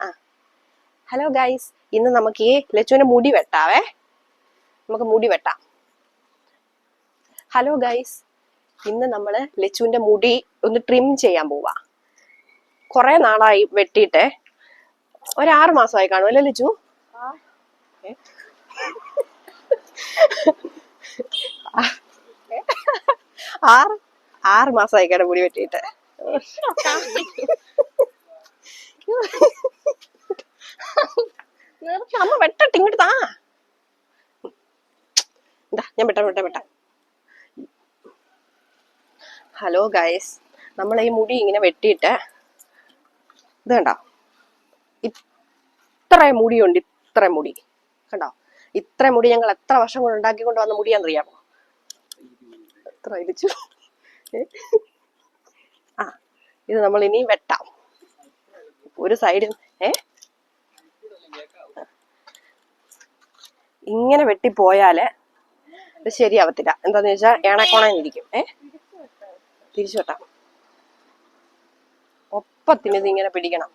ആ. Hello guys ഇന്ന് നമുക്ക് ഈ ലച്ചുവിന്റെ മുടി വെട്ടാവേ. നമുക്ക് മുടി വെട്ടാം. ഹലോ ഗൈസ് ഇന്ന് നമ്മൾ ലച്ചുവിന്റെ മുടി ഒന്ന് ട്രിം ചെയ്യാൻ പോവാ. കുറെ നാളായി വെട്ടിയിട്ട്. ഒരാറ് മാസമായി കാണും അല്ലേ ലച്ചു? ആറ് ആറ് മാസമായി കാണും മുടി വെട്ടിയിട്ട്. ഞാൻ വെട്ടാം വെട്ടാം വെട്ടാം. ഹലോ ഗൈസ് നമ്മൾ ഈ മുടി ഇങ്ങനെ വെട്ടിയിട്ട് ഇത് കണ്ടോ? ഇത്ര മുടിയുണ്ട് ഇത്ര മുടി. കണ്ടോ? ഇത്ര മുടി ഞങ്ങൾ എത്ര വർഷം കൊണ്ട് ഉണ്ടാക്കിക്കൊണ്ട് വന്ന മുടിയാണെന്നറിയാമോ? എത്ര ഇരിച്ചു ആ ഇത് നമ്മൾ ഇനി വെട്ടാം. ഒരു സൈഡിൽ ഏ? ഇങ്ങനെ വെട്ടിപ്പോയാൽ ഇത് ശരിയാവത്തില്ല. എന്താന്ന് വെച്ചാൽ ഏണക്കോണാന്നിരിക്കും ഏ? തിരിച്ചു വിട്ടാ ഒപ്പത്തിന് ഇത് ഇങ്ങനെ പിടിക്കണം.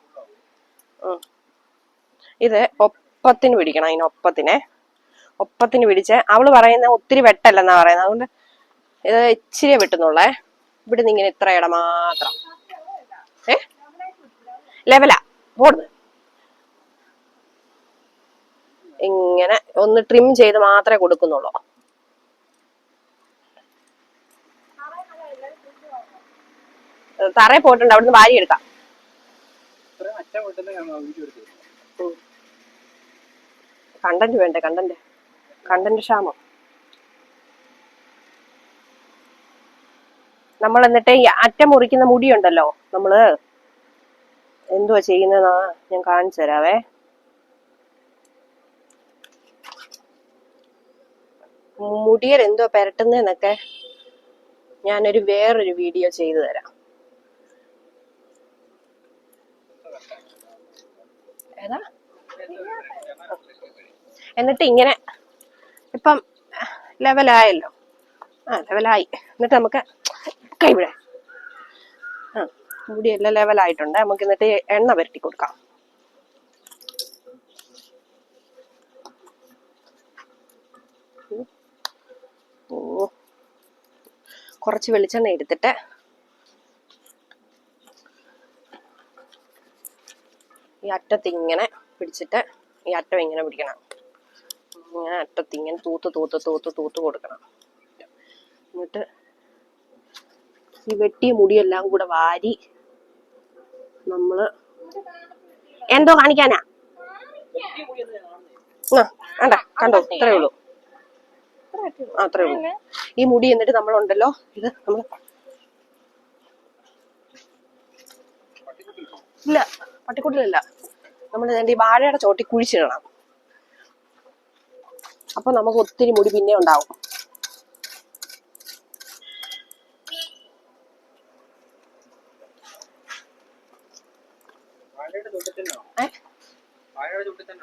ഇത് ഒപ്പത്തിന് പിടിക്കണം അതിന് ഒപ്പത്തിനെ. ഒപ്പത്തിന് പിടിച്ച് അവൾ പറയുന്ന ഒത്തിരി വെട്ടല്ലെന്നാ പറയുന്നത്. അതുകൊണ്ട് ഇത് ഇച്ചിരി വെട്ടുന്നുള്ളേ. ഇവിടുന്ന് ഇങ്ങനെ ഇത്ര ഇട മാത്രം. ഏ? ലെവലാ. പോടുന്നു. ഇങ്ങനെ ഒന്ന് ട്രിം ചെയ്ത് മാത്രമേ കൊടുക്കുന്നുള്ളൂ. തറയിൽ പോയിട്ടുണ്ട് അവിടുന്ന് വാരി എടുക്കാം. കണ്ടന്റ് വേണ്ടേ കണ്ടന്റ്? കണ്ടന്റ് ക്ഷാമം. നമ്മൾ എന്നിട്ട് ഈ അറ്റം മുറിക്കുന്ന മുടിയുണ്ടല്ലോ നമ്മൾ എന്തുവാ ചെയ്യുന്നതെന്നാ ഞാൻ കാണിച്ചു തരാവേ. മുടിയൽ എന്തോ പെരട്ടുന്നതെന്നൊക്കെ ഞാനൊരു വേറൊരു വീഡിയോ ചെയ്തു തരാം. ഏതാ? എന്നിട്ട് ഇങ്ങനെ ഇപ്പം ലെവലായല്ലോ. ആ ലെവലായി. എന്നിട്ട് നമുക്ക് കൈവിടെ ആ മുടിയെല്ലാം ലെവലായിട്ടുണ്ട്. നമുക്ക് എന്നിട്ട് എണ്ണ പുരട്ടി കൊടുക്കാം. കുറച്ച് വെളിച്ചെണ്ണ എടുത്തിട്ട് ഈ അറ്റത്ത് ഇങ്ങനെ പിടിച്ചിട്ട് ഈ അറ്റം ഇങ്ങനെ പിടിക്കണം. ഇങ്ങനെ അറ്റത്ത് ഇങ്ങനെ തൂത്ത് തൂത്ത് തൂത്ത് തൂത്ത് കൊടുക്കണം. എന്നിട്ട് ഈ വെട്ടിയ മുടിയെല്ലാം കൂടെ വാരി നമ്മൾ എന്തോ കാണിക്കാനാ? കണ്ട? ഇത്രേ ഉള്ളൂ. അത്രേ ഉള്ളൂ. ഈ മുടി എന്നിട്ട് നമ്മളുണ്ടല്ലോ. ഇത് നമ്മൾ ഇല്ല. പട്ടിക്കുട്ടിലല്ല. നമ്മൾ ഈ വാഴയുടെ ചോട്ടി കുഴിച്ചിടണം. അപ്പൊ നമുക്ക് ഒത്തിരി മുടി പിന്നെ ഉണ്ടാവും.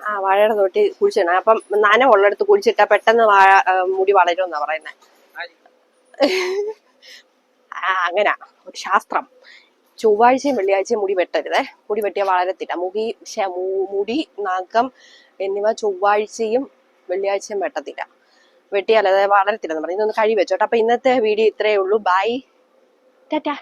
ആ വാഴയുടെ തൊട്ടി കുഴിച്ചിടണം. അപ്പം നന ഉള്ളിടത്ത് കുഴിച്ചിട്ടാ പെട്ടെന്ന് വാഴ മുടി വളരുമെന്നാ പറയുന്നത് ആ അങ്ങനാ. ഒരു ശാസ്ത്രം. ചൊവ്വാഴ്ചയും വെള്ളിയാഴ്ചയും മുടി വെട്ടരുതേ. മുടി വെട്ടിയാൽ വളരത്തില്ല മുടി മുടി നഖം എന്നിവ ചൊവ്വാഴ്ചയും വെള്ളിയാഴ്ചയും വെട്ടത്തില്ല. വെട്ടിയാൽ അതായത് വളരത്തില്ലെന്ന് പറഞ്ഞു ഇതൊന്ന് കഴിവെച്ചോട്ടെ അപ്പൊ ഇന്നത്തെ വീഡിയോ ഇത്രയേ ഉള്ളൂ. Bye tata.